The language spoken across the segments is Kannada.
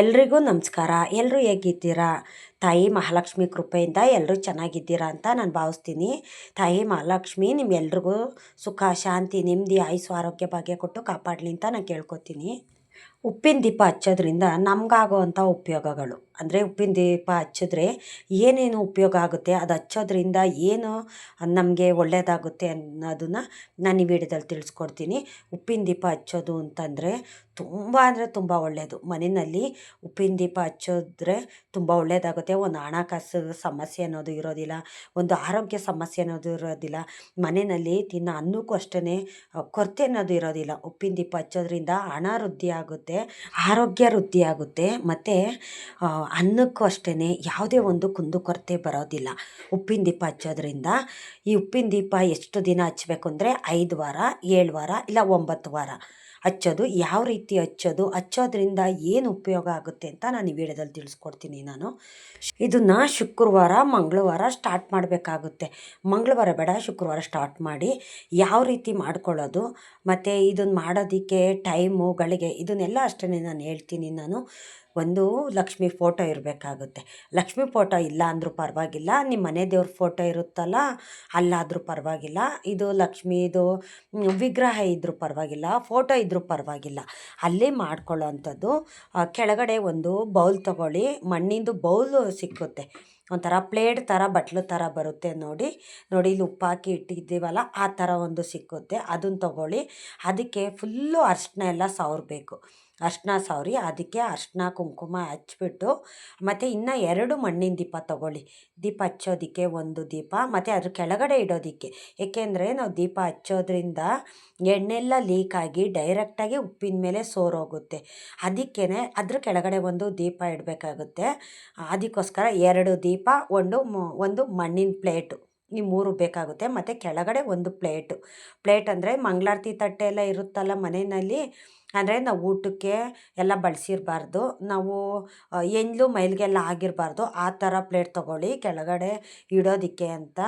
ಎಲ್ರಿಗೂ ನಮಸ್ಕಾರ. ಎಲ್ಲರೂ ಹೇಗಿದ್ದೀರಾ? ತಾಯಿ ಮಹಾಲಕ್ಷ್ಮಿ ಕೃಪೆಯಿಂದ ಎಲ್ಲರೂ ಚೆನ್ನಾಗಿದ್ದೀರಾ ಅಂತ ನಾನು ಭಾವಿಸ್ತೀನಿ. ತಾಯಿ ಮಹಾಲಕ್ಷ್ಮಿ ನಿಮ್ಮೆಲ್ರಿಗೂ ಸುಖ, ಶಾಂತಿ, ನೆಮ್ಮದಿ, ಆಯುಸು, ಆರೋಗ್ಯ ಭಾಗ್ಯ ಕೊಟ್ಟು ಕಾಪಾಡಲಿ ಅಂತ ನಾನು ಕೇಳ್ಕೊತೀನಿ. ಉಪ್ಪಿನ ದೀಪ ಹಚ್ಚೋದ್ರಿಂದ ನಮಗಾಗೋವಂಥ ಉಪಯೋಗಗಳು. ಅಂದರೆ ಉಪ್ಪಿನ ದೀಪ ಹಚ್ಚಿದ್ರೆ ಏನೇನು ಉಪಯೋಗ ಆಗುತ್ತೆ, ಅದು ಹಚ್ಚೋದ್ರಿಂದ ಏನು ನಮಗೆ ಒಳ್ಳೆಯದಾಗುತ್ತೆ ಅನ್ನೋದನ್ನು ನಾನು ಈ ವಿಡಿಯೋದಲ್ಲಿ ತಿಳಿಸ್ಕೊಡ್ತೀನಿ. ಉಪ್ಪಿನ ದೀಪ ಹಚ್ಚೋದು ಅಂತಂದರೆ ತುಂಬ ಅಂದರೆ ತುಂಬ ಒಳ್ಳೆಯದು ಮನೆಯಲ್ಲಿ ಉಪ್ಪಿನ ದೀಪ ಹಚ್ಚೋದ್ರೆ ತುಂಬ ಒಳ್ಳೆಯದಾಗುತ್ತೆ ಒಂದು ಹಣಕಾಸು ಸಮಸ್ಯೆ ಅನ್ನೋದು ಇರೋದಿಲ್ಲ, ಒಂದು ಆರೋಗ್ಯ ಸಮಸ್ಯೆ ಅನ್ನೋದು ಇರೋದಿಲ್ಲ. ಮನೆಯಲ್ಲಿ ತಿನ್ನೋ ಅನ್ನಕ್ಕೂ ಅಷ್ಟೇ ಕೊರತೆ ಅನ್ನೋದು ಇರೋದಿಲ್ಲ. ಉಪ್ಪಿನ ದೀಪ ಹಚ್ಚೋದ್ರಿಂದ ಹಣ ವೃದ್ಧಿ ಆಗುತ್ತೆ, ಆರೋಗ್ಯ ವೃದ್ಧಿ ಆಗುತ್ತೆ. ಮತ್ತು ಅನ್ನಕ್ಕೂ ಅಷ್ಟೇ ಯಾವುದೇ ಒಂದು ಕುಂದುಕೊರತೆ ಬರೋದಿಲ್ಲ. ಉಪ್ಪಿನ ದೀಪ ಹಚ್ಚೋದ್ರಿಂದ ಈ ಉಪ್ಪಿನ ದೀಪ ಎಷ್ಟು ದಿನ ಹಚ್ಚಬೇಕು ಅಂದರೆ ಐದು ವಾರ, ಏಳು ವಾರ ಇಲ್ಲ ಒಂಬತ್ತು ವಾರ ಹಚ್ಚೋದು. ಯಾವ ರೀತಿ ಹಚ್ಚೋದು, ಹಚ್ಚೋದ್ರಿಂದ ಏನು ಉಪಯೋಗ ಆಗುತ್ತೆ ಅಂತ ನಾನು ಈ ವಿಡಿಯೋದಲ್ಲಿ ತಿಳಿಸ್ಕೊಡ್ತೀನಿ ನಾನು. ಇದನ್ನು ಶುಕ್ರವಾರ, ಮಂಗಳವಾರ ಸ್ಟಾರ್ಟ್ ಮಾಡಬೇಕಾಗುತ್ತೆ. ಮಂಗಳವಾರ ಬೇಡ, ಶುಕ್ರವಾರ ಸ್ಟಾರ್ಟ್ ಮಾಡಿ ಯಾವ ರೀತಿ ಮಾಡ್ಕೊಳ್ಳೋದು, ಮತ್ತು ಇದನ್ನು ಮಾಡೋದಕ್ಕೆ ಟೈಮು ಗಳಿಗೆ ಇದನ್ನೆಲ್ಲ ಅಷ್ಟೇ ನಾನು ಹೇಳ್ತೀನಿ ನಾನು. ಒಂದು ಲಕ್ಷ್ಮಿ ಫೋಟೋ ಇರಬೇಕಾಗುತ್ತೆ. ಲಕ್ಷ್ಮಿ ಫೋಟೋ ಇಲ್ಲ ಅಂದರೂ ಪರವಾಗಿಲ್ಲ, ನಿಮ್ಮ ಮನೆ ದೇವ್ರ ಫೋಟೋ ಇರುತ್ತಲ್ಲ, ಅಲ್ಲಾದರೂ ಪರವಾಗಿಲ್ಲ. ಇದು ಲಕ್ಷ್ಮೀದು ವಿಗ್ರಹ ಇದ್ದರೂ ಪರವಾಗಿಲ್ಲ, ಫೋಟೋ ಇದ್ದರೂ ಪರವಾಗಿಲ್ಲ. ಅಲ್ಲೇ ಮಾಡ್ಕೊಳ್ಳೋ ಅಂಥದ್ದು ಕೆಳಗಡೆ ಒಂದು ಬೌಲ್ ತಗೊಳ್ಳಿ, ಮಣ್ಣಿಂದು ಬೌಲು ಸಿಕ್ಕುತ್ತೆ. ಒಂಥರ ಪ್ಲೇಟ್ ಥರ, ಬಟ್ಲು ಥರ ಬರುತ್ತೆ ನೋಡಿ. ನೋಡಿ, ಇಲ್ಲಿ ಉಪ್ಪಾಕಿ ಇಟ್ಟಿದ್ದೀವಲ್ಲ, ಆ ಥರ ಒಂದು ಸಿಕ್ಕುತ್ತೆ. ಅದನ್ನು ತಗೊಳ್ಳಿ, ಅದಕ್ಕೆ ಫುಲ್ಲು ಅರಿಶಿನ ಎಲ್ಲ ಸವರಬೇಕು. ಅರ್ಶಿನ ಸವರಿ ಅದಕ್ಕೆ ಅರ್ಶಿನ ಕುಂಕುಮ ಹಚ್ಬಿಟ್ಟು, ಮತ್ತು ಇನ್ನು ಎರಡು ಮಣ್ಣಿನ ದೀಪ ತೊಗೊಳ್ಳಿ. ದೀಪ ಹಚ್ಚೋದಕ್ಕೆ ಒಂದು ದೀಪ, ಮತ್ತು ಅದ್ರ ಕೆಳಗಡೆ ಇಡೋದಕ್ಕೆ. ಏಕೆಂದರೆ ನಾವು ದೀಪ ಹಚ್ಚೋದ್ರಿಂದ ಎಣ್ಣೆಲ್ಲ ಲೀಕಾಗಿ ಡೈರೆಕ್ಟಾಗಿ ಉಪ್ಪಿನ ಮೇಲೆ ಸೋರೋಗುತ್ತೆ. ಅದಕ್ಕೇ ಅದ್ರ ಕೆಳಗಡೆ ಒಂದು ದೀಪ ಇಡಬೇಕಾಗುತ್ತೆ. ಅದಕ್ಕೋಸ್ಕರ ಎರಡು ದೀಪ, ಒಂದು ಒಂದು ಮಣ್ಣಿನ ಪ್ಲೇಟು. ಈ ಮೂರು ಬೇಕಾಗುತ್ತೆ, ಮತ್ತು ಕೆಳಗಡೆ ಒಂದು ಪ್ಲೇಟು. ಪ್ಲೇಟ್ ಅಂದರೆ ಮಂಗಳಾರತಿ ತಟ್ಟೆ ಎಲ್ಲ ಇರುತ್ತಲ್ಲ ಮನೆಯಲ್ಲಿ ಅಂದರೆ ನಾವು ಊಟಕ್ಕೆ ಎಲ್ಲ ಬಳಸಿರಬಾರ್ದು. ನಾವು ಎಂಜಲು ಮೈಲಿಗೆಲ್ಲ ಆಗಿರಬಾರ್ದು. ಆ ಥರ ಪ್ಲೇಟ್ ತೊಗೊಳ್ಳಿ. ಕೆಳಗಡೆ ಇಡೋದಕ್ಕೆ ಅಂತ.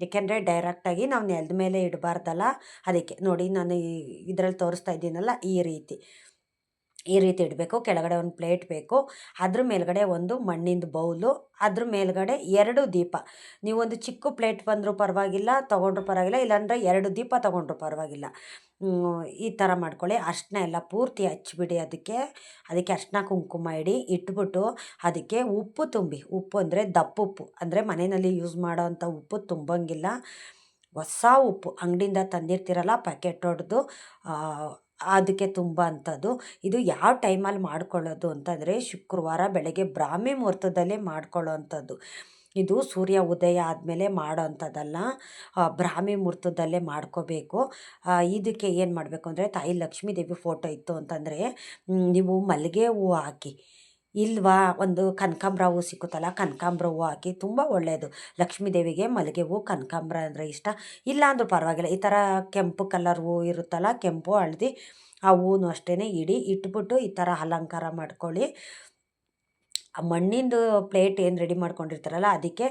ಏಕೆಂದರೆ ಡೈರೆಕ್ಟಾಗಿ ನಾವು ನೆಲದ ಮೇಲೆ ಇಡಬಾರ್ದಲ್ಲ. ಅದಕ್ಕೆ ನೋಡಿ ನಾನು ಇದರಲ್ಲಿ ತೋರಿಸ್ತಾ ಇದ್ದೀನಲ್ಲ, ಈ ರೀತಿ. ಈ ರೀತಿ ಇಡಬೇಕು. ಕೆಳಗಡೆ ಒಂದು ಪ್ಲೇಟ್ ಬೇಕು. ಅದ್ರ ಮೇಲ್ಗಡೆ ಒಂದು ಮಣ್ಣಿಂದು ಬೌಲು. ಅದ್ರ ಮೇಲ್ಗಡೆ ಎರಡು ದೀಪ. ನೀವೊಂದು ಚಿಕ್ಕ ಪ್ಲೇಟ್ ಬಂದರೂ ಪರವಾಗಿಲ್ಲ, ತೊಗೊಂಡ್ರೂ ಪರವಾಗಿಲ್ಲ, ಇಲ್ಲಾಂದರೆ ಎರಡು ದೀಪ ತೊಗೊಂಡ್ರೂ ಪರವಾಗಿಲ್ಲ. ಈ ಥರ ಮಾಡ್ಕೊಳ್ಳಿ. ಅರ್ಶಿನ ಎಲ್ಲ ಪೂರ್ತಿ ಹಚ್ಬಿಡಿ ಅದಕ್ಕೆ. ಅದಕ್ಕೆ ಅರ್ಶಿನ ಕುಂಕುಮ ಇಡಿ, ಇಟ್ಬಿಟ್ಟು ಅದಕ್ಕೆ ಉಪ್ಪು ತುಂಬಿ. ಉಪ್ಪು ಅಂದರೆ ದಪ್ಪುಪ್ಪು ಅಂದರೆ ಮನೆಯಲ್ಲಿ ಯೂಸ್ ಮಾಡೋವಂಥ ಉಪ್ಪು ತುಂಬಂಗಿಲ್ಲ. ಹೊಸ ಉಪ್ಪು. ಅಂಗಡಿಯಿಂದ ತಂದಿರ್ತೀರಲ್ಲ ಪ್ಯಾಕೆಟ್ ಹೊಡೆದು ಅದಕ್ಕೆ ತುಂಬ ಅಂಥದ್ದು ಇದು ಯಾವ ಟೈಮಲ್ಲಿ ಮಾಡ್ಕೊಳ್ಳೋದು ಅಂತಂದರೆ ಶುಕ್ರವಾರ ಬೆಳಗ್ಗೆ ಬ್ರಾಹ್ಮಿ ಮುಹೂರ್ತದಲ್ಲೇ ಮಾಡ್ಕೊಳ್ಳೋ ಅಂಥದ್ದು ಇದು ಸೂರ್ಯ ಉದಯ ಆದಮೇಲೆ ಮಾಡೋ ಅಂಥದ್ದಲ್ಲ ಬ್ರಾಹ್ಮಿ ಮುಹೂರ್ತದಲ್ಲೇ ಮಾಡ್ಕೋಬೇಕು. ಇದಕ್ಕೆ ಏನು ಮಾಡಬೇಕು ಅಂದರೆ ತಾಯಿ ಲಕ್ಷ್ಮೀ ದೇವಿ ಫೋಟೋ ಇತ್ತು ಅಂತಂದರೆ ನೀವು ಮಲ್ಲಿಗೆ ಹೂವು ಹಾಕಿ, ಇಲ್ವಾ? ಒಂದು ಕನಕಾಂಬ್ರ ಹೂವು ಸಿಕ್ಕುತ್ತಲ್ಲ, ಕನಕಾಂಬ್ರ ಹೂವು ಹಾಕಿ ತುಂಬ ಒಳ್ಳೆಯದು ಲಕ್ಷ್ಮೀ ದೇವಿಗೆ ಮಲ್ಲಿಗೆ ಹೂವು ಕನಕಾಂಬ್ರ ಅಂದರೆ ಇಷ್ಟ. ಇಲ್ಲ ಅಂದರೂ ಪರವಾಗಿಲ್ಲ, ಈ ಥರ ಕೆಂಪು ಕಲರ್ ಹೂವು ಇರುತ್ತಲ್ಲ, ಕೆಂಪು ಹಳದಿ, ಆ ಹೂವು ಅಷ್ಟೇ ಇಡಿ, ಇಟ್ಬಿಟ್ಟು ಈ ಥರ ಅಲಂಕಾರ ಮಾಡ್ಕೊಳ್ಳಿ. ಆ ಮಣ್ಣಿಂದು ಪ್ಲೇಟ್ ಏನು ರೆಡಿ ಮಾಡ್ಕೊಂಡಿರ್ತಾರಲ್ಲ, ಅದಕ್ಕೆ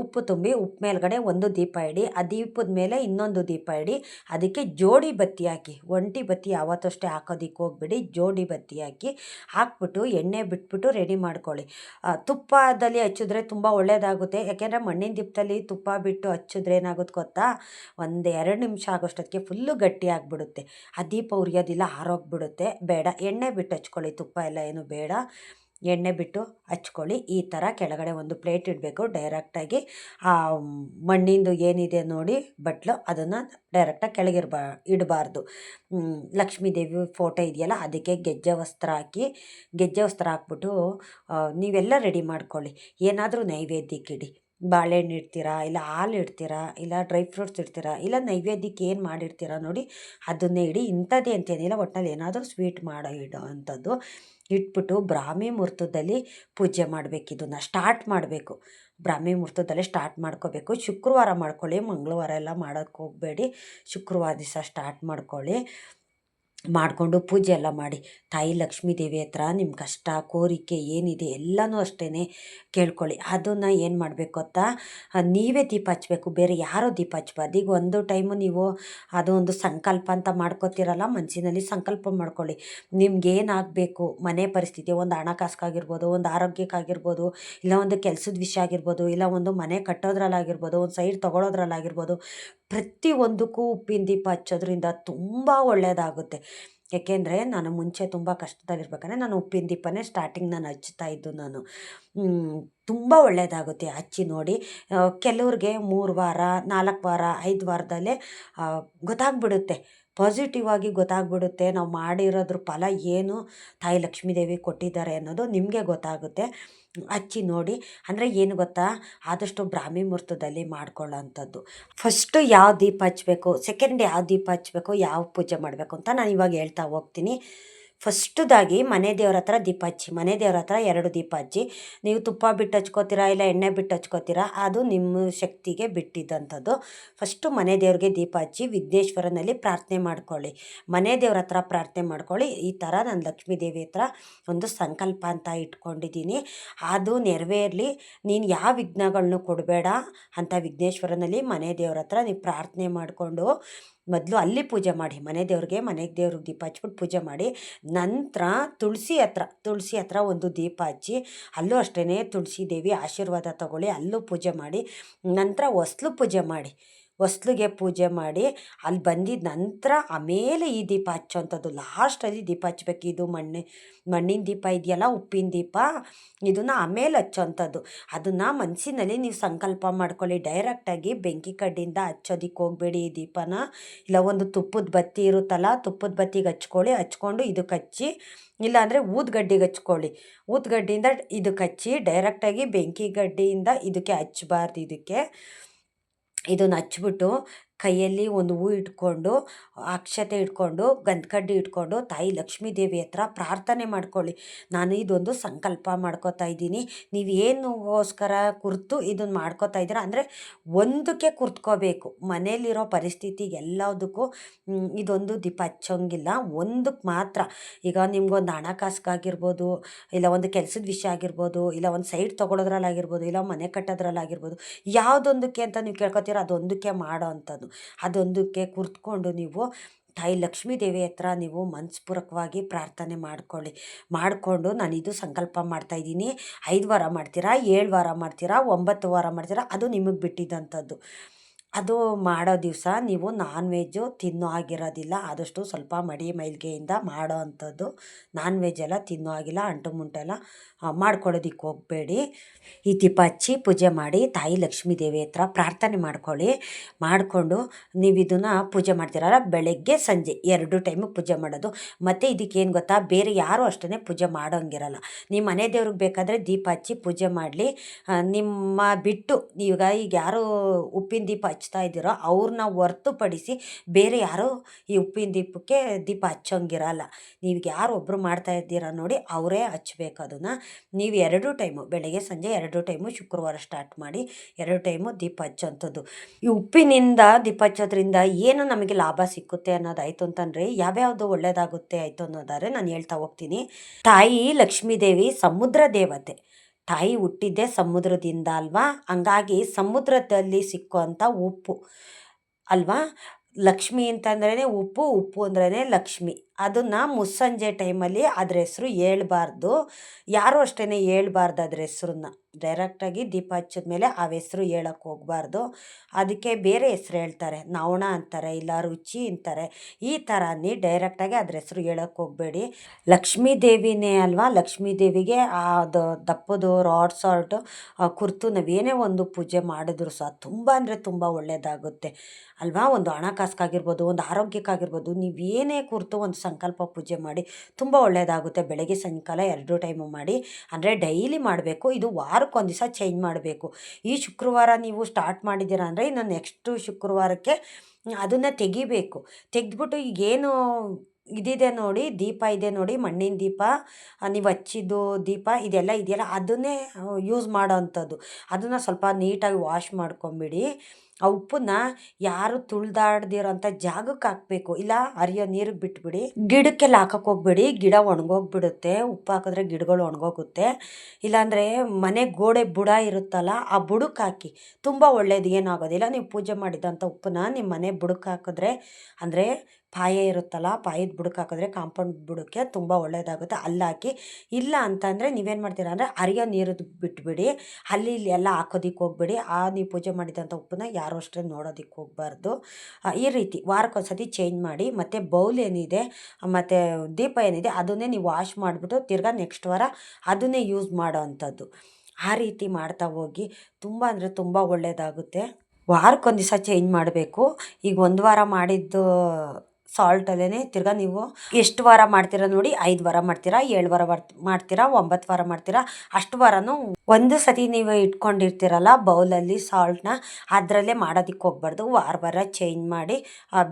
ಉಪ್ಪು ತುಂಬಿ ಉಪ್ಪು ಮೇಲ್ಗಡೆ ಒಂದು ದೀಪ ಇಡಿ, ಆ ದೀಪದ ಮೇಲೆ ಇನ್ನೊಂದು ದೀಪ ಇಡಿ, ಅದಕ್ಕೆ ಜೋಡಿ ಬತ್ತಿ ಹಾಕಿ, ಒಂಟಿ ಬತ್ತಿ ಯಾವತ್ತಷ್ಟೇ ಹಾಕೋದಿಕ್ಕೆ ಹೋಗ್ಬಿಡಿ, ಜೋಡಿ ಬತ್ತಿ ಹಾಕಿ ಹಾಕ್ಬಿಟ್ಟು, ಎಣ್ಣೆ ಬಿಟ್ಬಿಟ್ಟು ರೆಡಿ ಮಾಡ್ಕೊಳ್ಳಿ. ತುಪ್ಪದಲ್ಲಿ ಹಚ್ಚಿದ್ರೆ ತುಂಬ ಒಳ್ಳೆಯದಾಗುತ್ತೆ ಯಾಕೆಂದರೆ ಮಣ್ಣಿನ ದೀಪದಲ್ಲಿ ತುಪ್ಪ ಬಿಟ್ಟು ಹಚ್ಚಿದ್ರೆ ಏನಾಗುತ್ತೆ ಗೊತ್ತಾ, ಒಂದು ಎರಡು ನಿಮಿಷ ಆಗೋಷ್ಟೊತ್ತಿಗೆ ಫುಲ್ಲು ಗಟ್ಟಿ ಆಗಿಬಿಡುತ್ತೆ. ಆ ದೀಪ ಉರಿಯೋದಿಲ್ಲ, ಆರೋಗ್ಬಿಡುತ್ತೆ, ಬೇಡ, ಎಣ್ಣೆ ಬಿಟ್ಟು ಹಚ್ಕೊಳ್ಳಿ, ತುಪ್ಪ ಎಲ್ಲ ಏನು ಬೇಡ. ಎಣ್ಣೆ ಬಿಟ್ಟು ಹಚ್ಕೊಳ್ಳಿ. ಈ ಥರ ಕೆಳಗಡೆ ಒಂದು ಪ್ಲೇಟ್ ಇಡಬೇಕು. ಡೈರೆಕ್ಟಾಗಿ ಆ ಮಣ್ಣಿಂದು ಏನಿದೆ ನೋಡಿ ಬಟ್ಲು ಅದನ್ನು ಡೈರೆಕ್ಟಾಗಿ ಕೆಳಗಿರ್ಬಾ ಇಡಬಾರ್ದು. ಲಕ್ಷ್ಮೀ ದೇವಿ ಫೋಟೋ ಇದೆಯಲ್ಲ ಅದಕ್ಕೆ ಗೆಜ್ಜೆ ವಸ್ತ್ರ ಹಾಕಿ, ಗೆಜ್ಜೆ ವಸ್ತ್ರ ಹಾಕ್ಬಿಟ್ಟು ನೀವೆಲ್ಲ ರೆಡಿ ಮಾಡ್ಕೊಳ್ಳಿ. ಏನಾದರೂ ನೈವೇದ್ಯಕ್ಕೆ ಇಡಿ. ಬಾಳೆಹಣ್ಣು ಇಡ್ತೀರಾ, ಇಲ್ಲ ಹಾಲು ಇಡ್ತೀರಾ, ಇಲ್ಲ ಡ್ರೈ ಫ್ರೂಟ್ಸ್ ಇಡ್ತೀರಾ, ಇಲ್ಲ ನೈವೇದ್ಯಕ್ಕೆ ಏನು ಮಾಡಿರ್ತೀರಾ ನೋಡಿ ಅದನ್ನೇ ಇಡಿ. ಇಂಥದ್ದೇ ಅಂತೇನಿಲ್ಲ ಒಟ್ಟಿನಲ್ಲಿ ಏನಾದರೂ ಸ್ವೀಟ್ ಮಾಡೋ, ಇಡೋ ಅಂಥದ್ದು. ಇಟ್ಬಿಟ್ಟು ಬ್ರಾಹ್ಮಿ ಮುಹೂರ್ತದಲ್ಲಿ ಪೂಜೆ ಮಾಡಬೇಕು ಇದನ್ನು, ಸ್ಟಾರ್ಟ್ ಮಾಡಬೇಕು. ಬ್ರಾಹ್ಮಿ ಮುಹೂರ್ತದಲ್ಲೇ ಸ್ಟಾರ್ಟ್ ಮಾಡ್ಕೋಬೇಕು. ಶುಕ್ರವಾರ ಮಾಡ್ಕೊಳ್ಳಿ, ಮಂಗಳವಾರ ಎಲ್ಲ ಮಾಡೋಕ್ಕೆ ಹೋಗಬೇಡಿ. ಶುಕ್ರವಾರ ದಿವಸ ಸ್ಟಾರ್ಟ್ ಮಾಡ್ಕೊಳ್ಳಿ. ಮಾಡಿಕೊಂಡು ಪೂಜೆ ಎಲ್ಲ ಮಾಡಿ. ತಾಯಿ ಲಕ್ಷ್ಮೀ ದೇವಿ ಹತ್ರ ನಿಮ್ಮ ಕಷ್ಟ, ಕೋರಿಕೆ ಏನಿದೆ ಎಲ್ಲನೂ ಅಷ್ಟೇ ಕೇಳ್ಕೊಳ್ಳಿ. ಅದನ್ನು ಏನು ಮಾಡಬೇಕು ಗೊತ್ತಾ? ನೀವೇ ದೀಪ ಹಚ್ಚಬೇಕು ಬೇರೆ ಯಾರೋ ದೀಪ ಹಚ್ಬಾರ್ದು. ಈಗ ಒಂದು ಟೈಮು ನೀವು ಅದು ಒಂದು ಸಂಕಲ್ಪ ಅಂತ ಮಾಡ್ಕೋತೀರಲ್ಲ ಮನಸ್ಸಿನಲ್ಲಿ ಸಂಕಲ್ಪ ಮಾಡ್ಕೊಳ್ಳಿ. ನಿಮ್ಗೇನಾಗಬೇಕು? ಮನೆ ಪರಿಸ್ಥಿತಿ, ಒಂದು ಹಣಕಾಸ್ಗಾಗಿರ್ಬೋದು, ಒಂದು ಆರೋಗ್ಯಕ್ಕಾಗಿರ್ಬೋದು, ಇಲ್ಲ ಒಂದು ಕೆಲಸದ ವಿಷಯ ಆಗಿರ್ಬೋದು, ಇಲ್ಲ ಒಂದು ಮನೆ ಕಟ್ಟೋದ್ರಲ್ಲಾಗಿರ್ಬೋದು, ಒಂದು ಸೈಡ್ ತೊಗೊಳೋದ್ರಲ್ಲಾಗಿರ್ಬೋದು ಪ್ರತಿಯೊಂದಕ್ಕೂ ಉಪ್ಪಿನ ದೀಪ ಹಚ್ಚೋದ್ರಿಂದ ತುಂಬ ಒಳ್ಳೆಯದಾಗುತ್ತೆ ಏಕೆಂದರೆ ನಾನು ಮುಂಚೆ ತುಂಬ ಕಷ್ಟದಲ್ಲಿರ್ಬೇಕಂದ್ರೆ ನಾನು ಉಪ್ಪಿನ ದೀಪನೇ ಸ್ಟಾರ್ಟಿಂಗ್ ನಾನು ಹಚ್ತಾ ಇದ್ದು ನಾನು. ತುಂಬ ಒಳ್ಳೆಯದಾಗುತ್ತೆ ಹಚ್ಚಿ ನೋಡಿ. ಕೆಲವ್ರಿಗೆ ಮೂರು ವಾರ, ನಾಲ್ಕು ವಾರ, ಐದು ವಾರದಲ್ಲೇ ಗೊತ್ತಾಗ್ಬಿಡುತ್ತೆ. ಪಾಸಿಟಿವ್ ಆಗಿ ಗೊತ್ತಾಗ್ಬಿಡುತ್ತೆ. ನಾವು ಮಾಡಿರೋದ್ರ ಫಲ ಏನು ತಾಯಿ ಲಕ್ಷ್ಮೀದೇವಿ ಕೊಟ್ಟಿದ್ದಾರೆ ಅನ್ನೋದು ನಿಮಗೆ ಗೊತ್ತಾಗುತ್ತೆ. ಹಚ್ಚಿ ನೋಡಿ. ಅಂದರೆ ಏನು ಗೊತ್ತಾ? ಆದಷ್ಟು ಬ್ರಾಹ್ಮಿ ಮುಹೂರ್ತದಲ್ಲಿ ಮಾಡ್ಕೊಳ್ಳೋ ಅಂಥದ್ದು ಫಸ್ಟು ಯಾವ ದೀಪ ಹಚ್ಚಬೇಕು ಸೆಕೆಂಡ್ ಯಾವ ದೀಪ ಹಚ್ಚಬೇಕು ಯಾವ ಪೂಜೆ ಮಾಡಬೇಕು ಅಂತ ನಾನು ಇವಾಗ ಹೇಳ್ತಾ ಹೋಗ್ತೀನಿ. ಫಸ್ಟುದಾಗಿ ಮನೆ ದೇವ್ರ ಹತ್ರ ದೀಪ ಹಚ್ಚಿ, ಮನೆ ದೇವ್ರ ಹತ್ರ ಎರಡು ದೀಪ ಹಚ್ಚಿ. ನೀವು ತುಪ್ಪ ಬಿಟ್ಟು ಹಚ್ಕೋತೀರಾ ಇಲ್ಲ ಎಣ್ಣೆ ಬಿಟ್ಟು ಹಚ್ಕೋತೀರಾ, ಅದು ನಿಮ್ಮ ಶಕ್ತಿಗೆ ಬಿಟ್ಟಿದ್ದಂಥದ್ದು ಫಸ್ಟು ಮನೆ ದೇವ್ರಿಗೆ ದೀಪ ಹಚ್ಚಿ ವಿಘ್ನೇಶ್ವರನಲ್ಲಿ ಪ್ರಾರ್ಥನೆ ಮಾಡ್ಕೊಳ್ಳಿ. ಮನೆ ದೇವ್ರ ಹತ್ರ ಪ್ರಾರ್ಥನೆ ಮಾಡ್ಕೊಳ್ಳಿ. ಈ ಥರ ನಾನು ಲಕ್ಷ್ಮೀ ದೇವಿ ಹತ್ರ ಒಂದು ಸಂಕಲ್ಪ ಅಂತ ಇಟ್ಕೊಂಡಿದ್ದೀನಿ. ಅದು ನೆರವೇರಲಿ. ನೀನು ಯಾವ ವಿಘ್ನಗಳನ್ನೂ ಕೊಡಬೇಡ ಅಂತ ವಿಘ್ನೇಶ್ವರನಲ್ಲಿ ಮನೆ ದೇವ್ರ ಹತ್ರ ನೀವು ಪ್ರಾರ್ಥನೆ ಮಾಡಿಕೊಂಡು ಮೊದಲು ಅಲ್ಲಿ ಪೂಜೆ ಮಾಡಿ, ಮನೆ ದೇವ್ರಿಗೆ ಮನೆ ದೇವ್ರಿಗೆ ದೀಪ ಹಚ್ಬಿಟ್ಟು ಪೂಜೆ ಮಾಡಿ, ನಂತರ ತುಳಸಿ ಹತ್ರ ತುಳಸಿ ಹತ್ರ ಒಂದು ದೀಪ ಹಚ್ಚಿ, ಅಲ್ಲೂ ಅಷ್ಟೇ ತುಳಸಿ ದೇವಿ ಆಶೀರ್ವಾದ ತಗೊಳ್ಳಿ, ಅಲ್ಲೂ ಪೂಜೆ ಮಾಡಿ, ನಂತರ ಹೊಸ್ಲು ಪೂಜೆ ಮಾಡಿ. ಹೊಸ್ಲಿಗೆ ಪೂಜೆ ಮಾಡಿ, ಅಲ್ಲಿ ಬಂದಿದ್ದ ನಂತರ ಆಮೇಲೆ ಈ ದೀಪ ಹಚ್ಚೋವಂಥದ್ದು. ಲಾಸ್ಟಲ್ಲಿ ದೀಪ ಹಚ್ಬೇಕು. ಇದು ಮಣ್ಣು, ಮಣ್ಣಿನ ದೀಪ ಇದೆಯಲ್ಲ, ಉಪ್ಪಿನ ದೀಪ, ಇದನ್ನು ಆಮೇಲೆ ಹಚ್ಚೋವಂಥದ್ದು. ಅದನ್ನು ಮನಸ್ಸಿನಲ್ಲಿ ನೀವು ಸಂಕಲ್ಪ ಮಾಡ್ಕೊಳ್ಳಿ. ಡೈರೆಕ್ಟಾಗಿ ಬೆಂಕಿ ಕಡ್ಡಿಯಿಂದ ಹಚ್ಚೋದಿಕ್ಕೆ ಹೋಗಬೇಡಿ ಈ ದೀಪನ. ಇಲ್ಲ, ಒಂದು ತುಪ್ಪದ ಬತ್ತಿ ಇರುತ್ತಲ್ಲ, ತುಪ್ಪದ ಬತ್ತಿಗೆ ಹಚ್ಕೊಳ್ಳಿ. ಹಚ್ಕೊಂಡು ಇದಕ್ಕೆ ಹಚ್ಚಿ, ಇಲ್ಲಾಂದರೆ ಊದ್ಗಡ್ಡಿಗೆ ಹಚ್ಕೊಳ್ಳಿ. ಊದ್ಗಡ್ಡಿಯಿಂದ ಇದಕ್ಕೆ ಹಚ್ಚಿ ಡೈರೆಕ್ಟಾಗಿ ಬೆಂಕಿ ಗಡ್ಡಿಯಿಂದ ಇದಕ್ಕೆ ಹಚ್ಚಬಾರ್ದು ಇದಕ್ಕೆ. ಇದನ್ನ ಹಚ್ಬಿಟ್ಟು ಕೈಯಲ್ಲಿ ಒಂದು ಹೂ ಇಟ್ಕೊಂಡು, ಅಕ್ಷತೆ ಇಟ್ಕೊಂಡು, ಗಂಧಕಡ್ಡಿ ಇಟ್ಕೊಂಡು, ತಾಯಿ ಲಕ್ಷ್ಮೀ ದೇವಿ ಹತ್ರ ಪ್ರಾರ್ಥನೆ ಮಾಡ್ಕೊಳ್ಳಿ. ನಾನು ಇದೊಂದು ಸಂಕಲ್ಪ ಮಾಡ್ಕೋತಾ ಇದ್ದೀನಿ. ನೀವು ಗೋಸ್ಕರ ಕುರ್ತು ಇದನ್ನು ಮಾಡ್ಕೋತಾ ಇದ್ದೀರಾ ಅಂದರೆ ಒಂದಕ್ಕೆ ಕುರ್ತ್ಕೋಬೇಕು. ಮನೇಲಿರೋ ಪರಿಸ್ಥಿತಿ ಎಲ್ಲದಕ್ಕೂ ಇದೊಂದು ದೀಪ ಹಚ್ಚೋಂಗಿಲ್ಲ. ಒಂದಕ್ಕೆ ಮಾತ್ರ. ಈಗ ನಿಮ್ಗೊಂದು ಹಣಕಾಸಿಗಾಗಿರ್ಬೋದು, ಇಲ್ಲ ಒಂದು ಕೆಲಸದ ವಿಷಯ ಆಗಿರ್ಬೋದು, ಇಲ್ಲ ಒಂದು ಸೈಟ್ ತೊಗೊಳೋದ್ರಲ್ಲಾಗಿರ್ಬೋದು, ಇಲ್ಲ ಮನೆ ಕಟ್ಟೋದ್ರಲ್ಲಾಗಿರ್ಬೋದು, ಯಾವುದೊಂದಕ್ಕೆ ಅಂತ ನೀವು ಕೇಳ್ಕೊತೀರ ಅದೊಂದಕ್ಕೆ ಮಾಡೋ ಅಂಥದ್ದು. ಅದೊಂದಕ್ಕೆ ಕುರ್ತ್ಕೊಂಡು ನೀವು, ತಾಯಿ ಲಕ್ಷ್ಮೀ ದೇವಿ ಹತ್ರ ನೀವು ಮನಸ್ಪೂರ್ವಕವಾಗಿ ಪ್ರಾರ್ಥನೆ ಮಾಡ್ಕೊಳ್ಳಿ. ಮಾಡಿಕೊಂಡು ಇದು ಸಂಕಲ್ಪ ಮಾಡ್ತಾಯಿದ್ದೀನಿ ಐದು ವಾರ ಮಾಡ್ತೀರಾ? ಏಳು ವಾರ ಮಾಡ್ತೀರಾ? ಒಂಬತ್ತು ವಾರ ಮಾಡ್ತೀರಾ? ಅದು ನಿಮಗೆ ಬಿಟ್ಟಿದ್ದಂಥದ್ದು ಅದು ಮಾಡೋ ದಿವಸ ನೀವು ನಾನ್ ವೆಜ್ಜು ತಿನ್ನೋ ಆಗಿರೋದಿಲ್ಲ ಆದಷ್ಟು ಸ್ವಲ್ಪ ಮಡಿ, ಮೈಲ್ಗೆಯಿಂದ ಮಾಡೋ ಅಂಥದ್ದು. ನಾನ್ ವೆಜ್ ಎಲ್ಲ ತಿನ್ನೋ ಆಗಿಲ್ಲ ಅಂಟು ಮುಂಟೆಲ್ಲ ಮಾಡ್ಕೊಳ್ಳೋದಿಕ್ಕೆ ಹೋಗಬೇಡಿ. ಈ ದೀಪ ಹಚ್ಚಿ ಪೂಜೆ ಮಾಡಿ ತಾಯಿ ಲಕ್ಷ್ಮೀ ದೇವಿ ಹತ್ರ ಪ್ರಾರ್ಥನೆ ಮಾಡ್ಕೊಳ್ಳಿ. ಮಾಡಿಕೊಂಡು ನೀವು ಇದನ್ನು ಪೂಜೆ ಮಾಡ್ತೀರಲ್ಲ, ಬೆಳಗ್ಗೆ ಸಂಜೆ ಎರಡು ಟೈಮು ಪೂಜೆ ಮಾಡೋದು. ಮತ್ತು ಇದಕ್ಕೇನು ಗೊತ್ತಾ? ಬೇರೆ ಯಾರೂ ಅಷ್ಟೇ ಪೂಜೆ ಮಾಡೋಂಗಿರಲ್ಲ. ನಿಮ್ಮ ಮನೆ ದೇವ್ರಿಗೆ ಬೇಕಾದರೆ ದೀಪ ಹಚ್ಚಿ ಪೂಜೆ ಮಾಡಲಿ. ನಿಮ್ಮ ಬಿಟ್ಟು ಈಗ ಈಗ ಯಾರು ಉಪ್ಪಿನ ದೀಪ ಹಚ್ತಾ ಇದ್ದೀರೋ ಅವ್ರನ್ನ ಹೊರ್ತುಪಡಿಸಿ ಬೇರೆ ಯಾರೂ ಈ ಉಪ್ಪಿನ ದೀಪಕ್ಕೆ ದೀಪ ಹಚ್ಚೋಂಗಿರಲ್ಲ. ನೀವು ಯಾರು ಒಬ್ಬರು ಮಾಡ್ತಾ ಇದ್ದೀರಾ ನೋಡಿ, ಅವರೇ ಹಚ್ಬೇಕು ಅದನ್ನು. ನೀವು ಎರಡು ಟೈಮು, ಬೆಳಗ್ಗೆ ಸಂಜೆ ಎರಡು ಟೈಮು ಶುಕ್ರವಾರ ಸ್ಟಾರ್ಟ್ ಮಾಡಿ ಎರಡು ಟೈಮು ದೀಪ ಹಚ್ಚೋಂಥದ್ದು. ಈ ಉಪ್ಪಿನಿಂದ ದೀಪ ಹಚ್ಚೋದ್ರಿಂದ ಏನು ನಮಗೆ ಲಾಭ ಸಿಕ್ಕುತ್ತೆ ಅನ್ನೋದಾಯ್ತು ಅಂತಂದರೆ ಯಾವ್ಯಾವುದು ಒಳ್ಳೆಯದಾಗುತ್ತೆ ಆಯಿತು ಅನ್ನೋದಾದ್ರೆ ನಾನು ಹೇಳ್ತಾ ಹೋಗ್ತೀನಿ. ತಾಯಿ ಲಕ್ಷ್ಮೀ ದೇವಿ ಸಮುದ್ರ ದೇವತೆ. ತಾಯಿ ಹುಟ್ಟಿದ್ದೇ ಸಮುದ್ರದಿಂದ ಅಲ್ವಾ? ಹಂಗಾಗಿ ಸಮುದ್ರದಲ್ಲಿ ಸಿಕ್ಕುವಂಥ ಉಪ್ಪು ಅಲ್ವಾ? ಲಕ್ಷ್ಮಿ ಅಂತಂದ್ರೇ ಉಪ್ಪು ಉಪ್ಪು ಅಂದ್ರೇ ಲಕ್ಷ್ಮಿ. ಅದನ್ನು ಮುಸ್ಸಂಜೆ ಟೈಮಲ್ಲಿ ಅದ್ರ ಹೆಸ್ರು ಹೇಳ್ಬಾರ್ದು. ಯಾರೂ ಅಷ್ಟೇ ಹೇಳ್ಬಾರ್ದು ಅದ್ರ ಹೆಸ್ರನ್ನ. ಡೈರೆಕ್ಟಾಗಿ ದೀಪ ಹಚ್ಚಿದ ಮೇಲೆ ಆ ಹೆಸ್ರು ಹೇಳೋಕ್ಕೆ ಹೋಗಬಾರ್ದು. ಅದಕ್ಕೆ ಬೇರೆ ಹೆಸ್ರು ಹೇಳ್ತಾರೆ. ನವಣ ಅಂತಾರೆ, ಇಲ್ಲ ರುಚಿ ಅಂತಾರೆ. ಈ ಥರ ನೀ ಡೈರೆಕ್ಟಾಗಿ ಅದ್ರ ಹೆಸ್ರು ಹೇಳೋಕ್ಕೆ ಹೋಗಬೇಡಿ. ಲಕ್ಷ್ಮೀ ದೇವಿನೇ ಅಲ್ವಾ? ಲಕ್ಷ್ಮೀ ದೇವಿಗೆ ಅದು ದಪ್ಪದು, ರಾಡ್ ಸಾಲ್ಟು ಕುರ್ತು ನಾವೇನೇ ಒಂದು ಪೂಜೆ ಮಾಡಿದ್ರು ಸಹ ತುಂಬ ಅಂದರೆ ತುಂಬ ಒಳ್ಳೆಯದಾಗುತ್ತೆ ಅಲ್ವಾ? ಒಂದು ಹಣಕಾಸ್ಗಾಗಿರ್ಬೋದು, ಒಂದು ಆರೋಗ್ಯಕ್ಕಾಗಿರ್ಬೋದು, ನೀವೇನೇ ಕುರ್ತು ಒಂದು ಸಂಕಲ್ಪ ಪೂಜೆ ಮಾಡಿ ತುಂಬ ಒಳ್ಳೆಯದಾಗುತ್ತೆ ಬೆಳಗ್ಗೆ ಸಾಯಂಕಾಲ ಎರಡು ಟೈಮು ಮಾಡಿ. ಅಂದರೆ ಡೈಲಿ ಮಾಡಬೇಕು. ಇದು ವಾರಕ್ಕೊಂದು ದಿವಸ ಚೇಂಜ್ ಮಾಡಬೇಕು. ಈ ಶುಕ್ರವಾರ ನೀವು ಸ್ಟಾರ್ಟ್ ಮಾಡಿದ್ದೀರಾ ಅಂದರೆ ಇನ್ನು ನೆಕ್ಸ್ಟು ಶುಕ್ರವಾರಕ್ಕೆ ಅದನ್ನು ತೆಗಿಬೇಕು. ತೆಗೆದ್ಬಿಟ್ಟು ಈಗೇನು ಇದಿದೆ ನೋಡಿ, ದೀಪ ಇದೆ ನೋಡಿ, ಮಣ್ಣಿನ ದೀಪ ನೀವು ಹಚ್ಚಿದ್ದು ದೀಪ ಇದೆಲ್ಲ ಇದೆಯಲ್ಲ, ಅದನ್ನೇ ಯೂಸ್ ಮಾಡೋ ಅಂಥದ್ದು. ಅದನ್ನು ಸ್ವಲ್ಪ ನೀಟಾಗಿ ವಾಶ್ ಮಾಡ್ಕೊಂಬಿಡಿ. ಆ ಉಪ್ಪನ್ನ ಯಾರು ತುಳ್ದಾಡ್ದಿರೋಂಥ ಜಾಗಕ್ಕೆ ಹಾಕಬೇಕು. ಇಲ್ಲ, ಹರಿಯೋ ನೀರಿಗೆ ಬಿಟ್ಬಿಡಿ. ಗಿಡಕ್ಕೆಲ್ಲ ಹಾಕಕ್ಕೆ ಹೋಗ್ಬೇಡಿ. ಗಿಡ ಒಣಗೋಗ್ಬಿಡುತ್ತೆ. ಉಪ್ಪು ಹಾಕಿದ್ರೆ ಗಿಡಗಳು ಒಣಗೋಗುತ್ತೆ. ಇಲ್ಲಾಂದರೆ ಮನೆ ಗೋಡೆ ಬುಡ ಇರುತ್ತಲ್ಲ, ಆ ಬುಡಕ್ಕೆ ಹಾಕಿ. ತುಂಬ ಒಳ್ಳೇದು, ಏನಾಗೋದಿಲ್ಲ. ನೀವು ಪೂಜೆ ಮಾಡಿದಂಥ ಉಪ್ಪನ್ನ ನಿಮ್ಮ ಮನೆ ಬುಡಕ್ಕೆ ಹಾಕಿದ್ರೆ, ಅಂದರೆ ಪಾಯೆ ಇರುತ್ತಲ್ಲ, ಪಾಯದ ಬುಡಕ್ಕೆ ಹಾಕಿದ್ರೆ ಕಾಂಪೌಂಡ್ ಬುಡಕ್ಕೆ ತುಂಬ ಒಳ್ಳೆಯದಾಗುತ್ತೆ ಅಲ್ಲಿ ಹಾಕಿ ಇಲ್ಲ ಅಂತಂದರೆ ನೀವೇನು ಮಾಡ್ತೀರಾ ಅಂದರೆ ಹರಿಯೋ ನೀರದ್ದು ಬಿಟ್ಬಿಡಿ, ಅಲ್ಲಿ ಇಲ್ಲಿ ಎಲ್ಲ ಹಾಕೋದಿಕ್ಕೆ ಹೋಗ್ಬೇಡಿ. ಆ ನೀವು ಪೂಜೆ ಮಾಡಿದಂಥ ಉಪ್ಪನ್ನ ಯಾರು ಅಷ್ಟೇ ನೋಡೋದಕ್ಕೆ ಹೋಗಬಾರ್ದು. ಈ ರೀತಿ ವಾರಕ್ಕೊಂದ್ಸತಿ ಚೇಂಜ್ ಮಾಡಿ, ಮತ್ತು ಬೌಲ್ ಏನಿದೆ, ಮತ್ತು ದೀಪ ಏನಿದೆ ಅದನ್ನೇ ನೀವು ವಾಶ್ ಮಾಡಿಬಿಟ್ಟು ತಿರ್ಗಾ ನೆಕ್ಸ್ಟ್ ವಾರ ಅದನ್ನೇ ಯೂಸ್ ಮಾಡೋ ಅಂಥದ್ದು. ಆ ರೀತಿ ಮಾಡ್ತಾ ಹೋಗಿ ತುಂಬ ಅಂದರೆ ತುಂಬ ಒಳ್ಳೆಯದಾಗುತ್ತೆ ವಾರಕ್ಕೊಂದು ದಿವಸ ಚೇಂಜ್ ಮಾಡಬೇಕು. ಈಗ ಒಂದು ವಾರ ಮಾಡಿದ್ದು ಸಾಲ್ಟಲ್ಲೇ ತಿರ್ಗಾ ನೀವು ಎಷ್ಟು ವಾರ ಮಾಡ್ತೀರಾ ನೋಡಿ, ಐದು ವಾರ ಮಾಡ್ತೀರಾ, ಏಳು ವಾರ ಮಾಡ್ತೀರಾ, ಒಂಬತ್ತು ವಾರ ಮಾಡ್ತೀರಾ, ಅಷ್ಟು ವಾರನೂ ಒಂದು ಸತಿ ನೀವು ಇಟ್ಕೊಂಡಿರ್ತೀರಲ್ಲ ಬೌಲಲ್ಲಿ ಸಾಲ್ಟ್ನ, ಅದರಲ್ಲೇ ಮಾಡೋದಕ್ಕೆ ಹೋಗ್ಬಾರ್ದು ವಾರ ವಾರ ಚೇಂಜ್ ಮಾಡಿ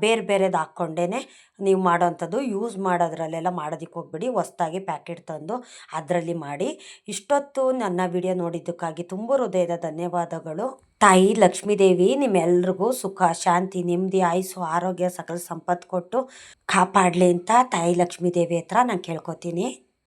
ಬೇರೆ ಬೇರೆದು ಹಾಕ್ಕೊಂಡೇ ನೀವು ಮಾಡೋವಂಥದ್ದು ಯೂಸ್ ಮಾಡೋದ್ರಲ್ಲೆಲ್ಲ ಮಾಡೋದಕ್ಕೆ ಹೋಗ್ಬೇಡಿ. ಹೊಸ್ದಾಗಿ ಪ್ಯಾಕೆಟ್ ತಂದು ಅದರಲ್ಲಿ ಮಾಡಿ. ಇಷ್ಟೊತ್ತು ನನ್ನ ವಿಡಿಯೋ ನೋಡಿದ್ದಕ್ಕಾಗಿ ತುಂಬ ಹೃದಯದ ಧನ್ಯವಾದಗಳು. ತಾಯಿ ಲಕ್ಷ್ಮೀದೇವಿ, ನಿಮ್ಮೆಲ್ರಿಗೂ ಸುಖ, ಶಾಂತಿ, ನೆಮ್ಮದಿ, ಆಯುಸ್ಸು, ಆರೋಗ್ಯ, ಸಕಲ ಸಂಪತ್ತು ಕೊಟ್ಟು ಕಾಪಾಡಲಿ ಅಂತ ತಾಯಿ ಲಕ್ಷ್ಮೀದೇವಿ ಹತ್ರ ನಾನು ಕೇಳ್ಕೊತೀನಿ.